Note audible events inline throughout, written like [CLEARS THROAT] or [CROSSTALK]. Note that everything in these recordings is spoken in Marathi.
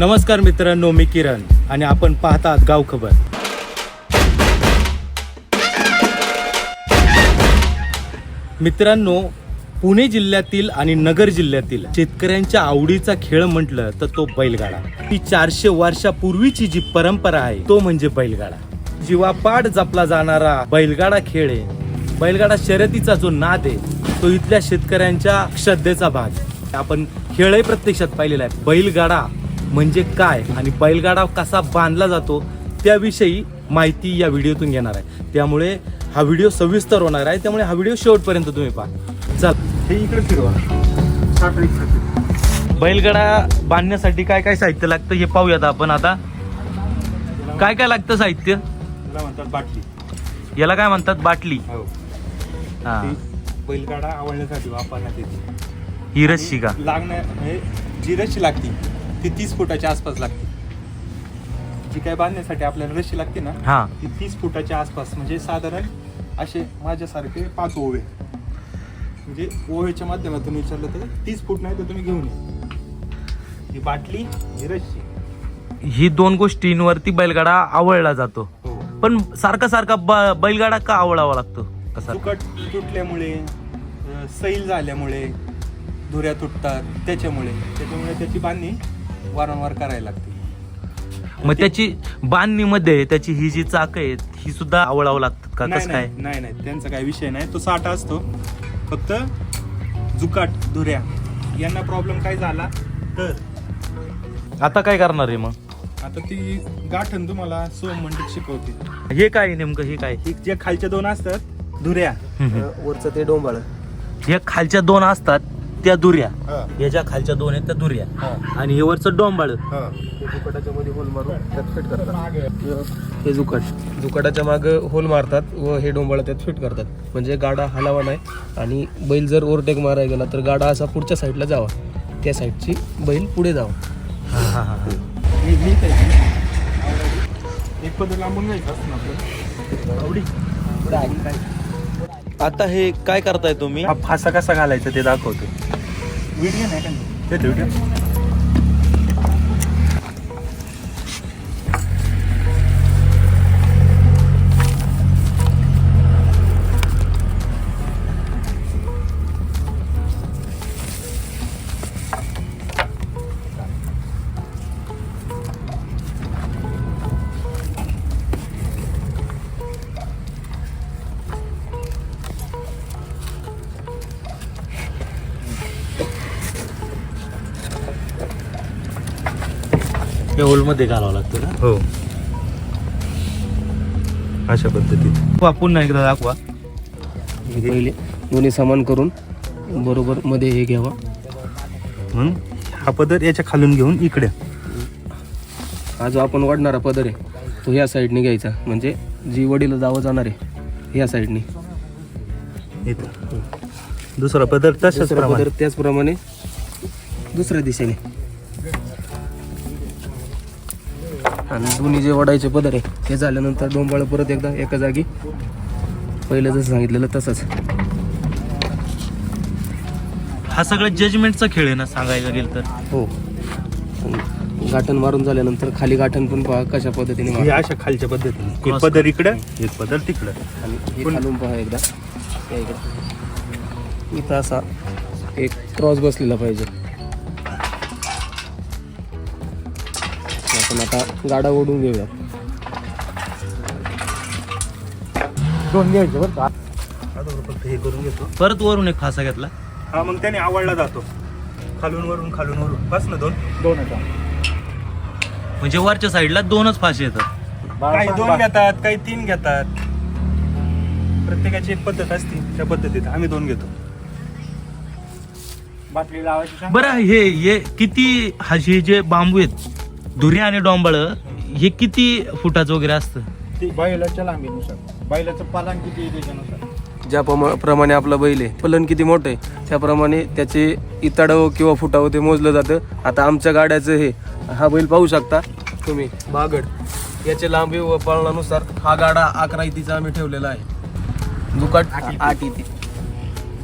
नमस्कार मित्रांनो मी किरण आणि आपण पाहता गाव खबर. मित्रांनो पुणे जिल्ह्यातील आणि नगर जिल्ह्यातील शेतकऱ्यांच्या आवडीचा खेळ म्हटलं तर तो बैलगाडा. ती चारशे वर्षापूर्वीची जी परंपरा आहे तो म्हणजे बैलगाडा. जीवापाड जपला जाणारा बैलगाडा खेळ आहे. बैलगाडा शर्यतीचा जो नाद आहे तो इथल्या शेतकऱ्यांच्या श्रद्धेचा भाग आहे. आपण खेळही प्रत्यक्षात पाहिलेला आहे. बैलगाडा म्हणजे काय आणि बैलगाडा कसा बांधला जातो त्याविषयी माहिती या व्हिडिओतून घेणार आहे. त्यामुळे हा व्हिडिओ सविस्तर होणार आहे. त्यामुळे हा व्हिडिओ शेवटपर्यंत तुम्ही पहा. चल. हे इकडे फिरवा. बैलगाडा बांधण्यासाठी काय काय साहित्य लागतं हे पाहूयात आपण आता. काय काय लागतं साहित्य? म्हणतात बाटली. याला काय म्हणतात? बाटली. हो. हा. बैलगाडा आवडण्यासाठी वापरण्यात येते. ही रस्सी का? लागण्या जी रशी लागते ती तीस फुटाच्या आसपास लागते. जी काय बांधण्यासाठी आपल्याला रशी लागते ना हा. ती तीस फुटाच्या आसपास म्हणजे साधारण असे माझ्यासारखे पाच ओवे. म्हणजे ओवेच्या माध्यमातून विचारलं तर तीस फूट नाही तर तुम्ही घेऊन या. ही बाटली ही रशी ही दोन गोष्टींवरती बैलगाडा आवळला जातो. हो. पण सारखा सारखा ब- बैलगाडा का आवळावा लागतो? कसा तुटल्यामुळे अ, सैल झाल्यामुळे धुऱ्या तुटतात त्याच्यामुळे. त्याच्यामुळे त्याची बांधणी वारंवार करायला लागते. मग त्याची बांधणीमध्ये त्याची ही जी चाक आहेत ही सुद्धा आवळावं लागतात का? कसं काय? नाही नाही नाही. त्यांचा काही विषय नाही. तो साठा असतो. फक्त जुकाट धुऱ्या यांना प्रॉब्लेम काय झाला तर? आता काय करणार आहे मग? आता ती गाठण तुम्हाला सोम मंडित शिकवते. हे काय नेमकं? हे काय? ही जे खालच्या दोन असतात धुऱ्या. वरचं ते डोंबाळ. हे खालच्या दोन असतात त्या दुऱ्या. याच्या खालच्या दोन आहेत त्या दुऱ्या. आणि हे वरचं डोंबाळ. ते जुकाटाच्या मध्ये होल मारून त्यात फिट करतात. हे जुकाट. जुकाटाच्या माग होल मारतात व हे डोंबाळ त्यात फिट करतात. म्हणजे गाडा हलावा नाही. आणि बैल जर ओव्हरटेक मारायला गेला तर गाडा असा पुढच्या साईडला जावा. त्या साईडची बैल पुढे जावा. एक पदर लांबून घ्यायचं असतं ना आपलं? आवडी. आता हे काय करताय तुम्ही? हा फासा कसा घालायचा ते दाखवतो. व्हिडिओ नाही का ते या होलमध्ये घालावं लागतं ना? हो. अशा पद्धतीत. वा, पुन्हा एकदा दाखवा. हे पहिले दोन्ही समान करून बरोबर मध्ये हे घ्यावा. म्हणून हा पदर याच्या खालून घेऊन इकडे. हा जो आपण वाढणारा पदर आहे तो ह्या साईडने घ्यायचा. म्हणजे जी वडील जावं जाणार आहे ह्या साईडने. इथं. दुसरा पदर तशाच दुसरा प्रमाणे. पदर त्याचप्रमाणे दुसऱ्या दिशेने. आणि दोन्ही जे वडायचे पदर आहे हे झाल्यानंतर डोंबाळ परत एकदा एका जागी. पहिलं जसं सांगितलेलं तसंच. हा सगळं जजमेंटचा खेळ आहे ना सांगायला गेलं तर? हो. गाठण मारून झाल्यानंतर खाली गाठण पण पहा कशा पद्धतीने हे मार अशा खालच्या पद्धतीने. एक पदर इकडं एक पदर तिकडं. आणि हे पण- खालून पहा एकदा. या इकडे. इथं असा एक क्रॉस बसलेला पाहिजे. आपण आता गाडा ओढून घेऊया. दोन घ्यायचे बरं का? फक्त हे करून घेतो परत वरून एक फासा घेतला. हा मग त्याने आवडला जातो. खालून वरून खालून वरून. बस ना दोन. दोन म्हणजे वरच्या साईडला दोनच फासे येतात. काही दोन घेतात काही तीन घेतात? प्रत्येकाची एक पद्धत असते त्या पद्धतीत. आम्ही दोन घेतो. बाटली लावायची बरं हे हे किती हा हे जे बांबू आहेत धुऱ्या आणि डोंबाळ हे किती फुटाचं वगैरे असतं? बैलाच्या लांबीनुसार. बैलाचं पालन किती आहे त्याच्यानुसार? ज्या पमा- प्रमाणे आपला बैल आहे पलन किती मोठं आहे त्याप्रमाणे त्याचे इताडावं किंवा फुटावं ते मोजलं जातं. आता आमच्या गाड्याचं हे हा बैल पाहू शकता तुम्ही बागड. याचे लांबी व पळणानुसार हा गाडा अकरा इतीचा आम्ही ठेवलेला आहे. दुकाट आठ इती.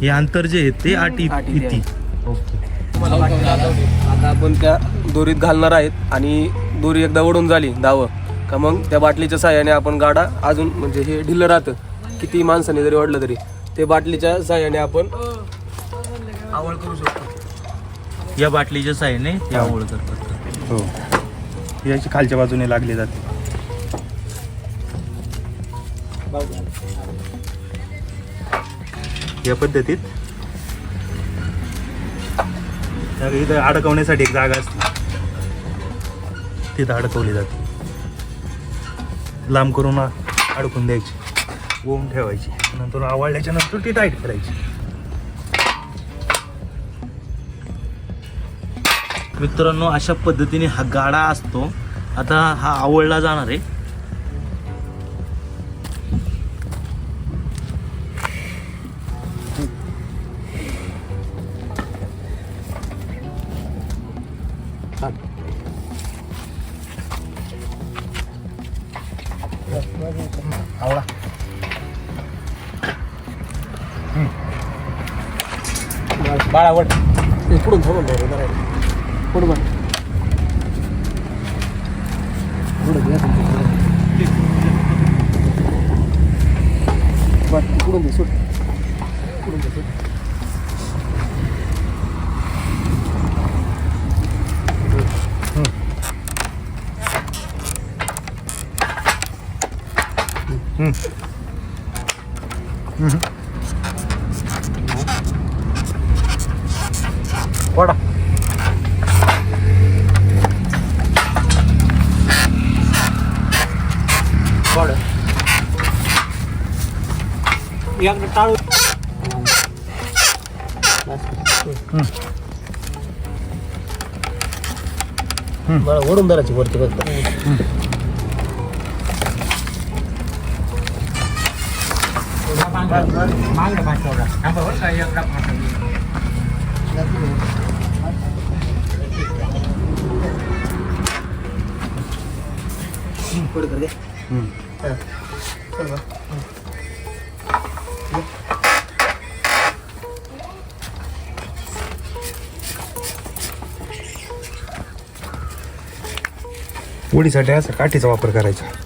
हे अंतर जे आहे ते आठ इ- आठ इती इती. आहे. ओके. आता आपण त्या दोरीत घालणार आहेत आणि दोरी एकदा ओढून झाली दावं का मग त्या बाटलीच्या साह्याने आपण गाडा अजून म्हणजे हे ढिल्लं राहतं. किती माणसाने जरी ओढलं तरी ते बाटलीच्या साह्याने आपण आवळ करू शकतो. या बाटलीच्या साह्याने या आवळ करतात. हो. याची खालच्या बाजूने लागली जाते. या पद्धतीत इथं अडकवण्यासाठी एक जागा असते. तिथं अडकवली जाते. लांब करून अडकून द्यायची. ओम ठेवायची. नंतर आवडल्याच्या नंतर ती टाईट करायची. मित्रांनो अशा पद्धतीने हा गाडा असतो. आता हा आवळला जाणार आहे. बाळावट पुढून थांबून पुढं बघ पुढं घ्या पुढून दे सुट पुढून दे सुट போடா போடு என்கிட்ட தாழ் ஓடும் பேராச்சு ஒருத்தர் மாங்க மாங்க மாங்க நம்ம ஒரு கையை கட் பண்ணுங்க पुढे कर दे उडीसाठी असा काठीचा वापर करायचा.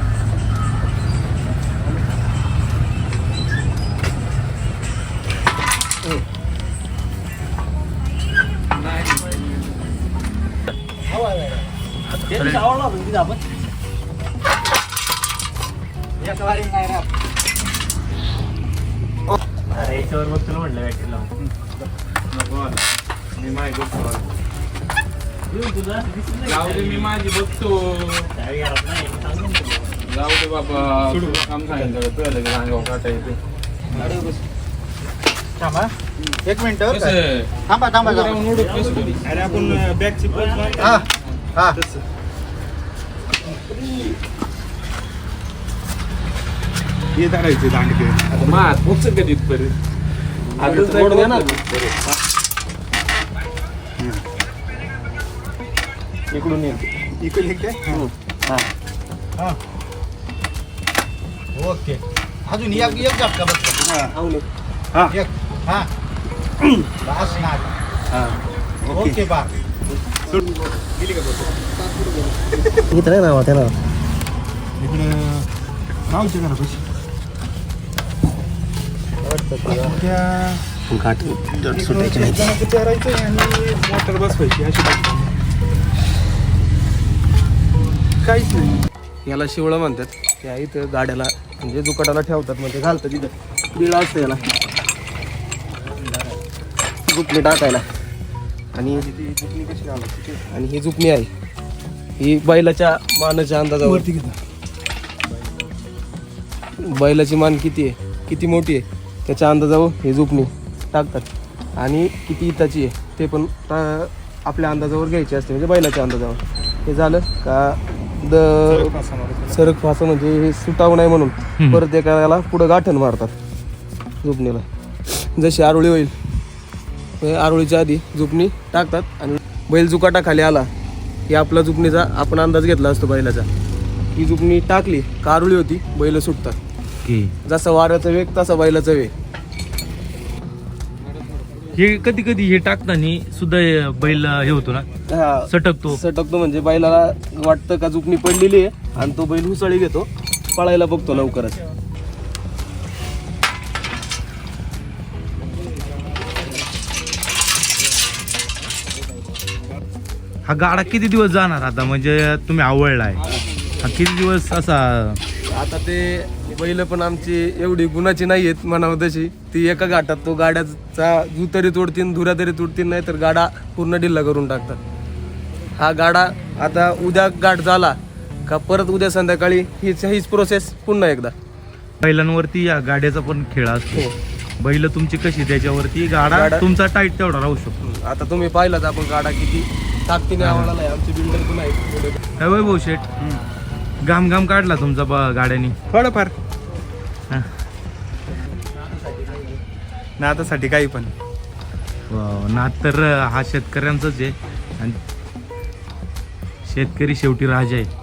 एवढं याच्यावर बघ तुला म्हटलं बॅटरी लावून जाऊ दे मी माझी बघतो जाऊ दे बाबा काम सांगितलं तुला लगेच अंगावर काटा येते थांबा. एक मिनिट कसं? आहे? थांबा थांबा उभं राहून उडत कसं कधी? अरे आपण बॅगची पोच हा हा. हे. धरायचे दांडके आता मात पोचत का तिथपर्यंत घ्या ना. इकडून ये इकडे एक. काय ओके अजून एक. एक झटका बस हा एक हा. [CLEARS THROAT] बस ना ओके बा इथं नाही त्याला इकडे मावच्या घरापाशी घाट सुटायची आणि मोटर बसवायची अशी काहीच नाही याला शिवळं म्हणतात. त्या इथं गाड्याला म्हणजे जुकाटाला ठेवतात म्हणजे घालतात तिथं बिळा असतं याला. जुपणी टाकायला. आणि आणि ही जुपणी आहे. ही बैलाच्या मानाच्या अंदाजावर. बैलाची मान किती आहे? किती मोठी आहे? त्याच्या अंदाजावर हे झोपणी टाकतात. आणि किती इताची आहे ते पण आपल्या अंदाजावर घ्यायचे असते म्हणजे बैलाच्या अंदाजावर. हे झालं का द सरक फासं म्हणजे हे सुटावं नाही म्हणून परत एखाद्याला पुढं गाठण मारतात झोपणीला जशी आरोळी होईल आरोळीच्या आधी झुपणी टाकतात आणि बैल जुकाटा खाली आला. की आपला झुपणीचा आपण अंदाज घेतला असतो बैलाचा. ही झुपणी टाकली का आरोळी होती बैल सुटतात. की? जसा वाऱ्याचा वेग तसा बैलाचा वेग. हे कधी कधी हे टाकताना सुद्धा बैल हे होतो ना? सटकतो. सटकतो म्हणजे बैलाला वाटतं का झुपणी पडलेली आहे आणि तो बैल हुसळी घेतो पळायला बघतो लवकरच. हा गाडा किती दिवस जाणार आता? म्हणजे तुम्ही आवडलाय. हा किती दिवस असा? आता ते बैल पण आमची एवढी गुणाची नाही आहेत म्हणावं तशी. ती एका घाटात तो गाड्याचा जू तरी तोडतीन धुऱ्या तरी तोडतीन नाही तर गाडा पूर्ण ढिल्ला करून टाकतात. हा गाडा आता उद्या गाठ झाला का परत उद्या संध्याकाळी हीच हीच प्रोसेस पुन्हा एकदा. बैलांवरती या गाड्याचा पण खेळ असतो. बैल तुमची कशी त्याच्यावरती गाडा गाडा- तुमचा टाईट तेवढा राहू शकतो. आता तुम्ही पाहिलात आपण गाडा किती ताकदीने आवडला नाही आमचे बिल्डर पण काय वैभव शेठ. घाम घाम काढला तुमचा ब- गाड्यानी. थोडंफार. हा. नादासाठी काही पण. वाव, नाद तर हा शेतकऱ्यांचाच आहे. आणि शेतकरी शेवटी राजा आहे.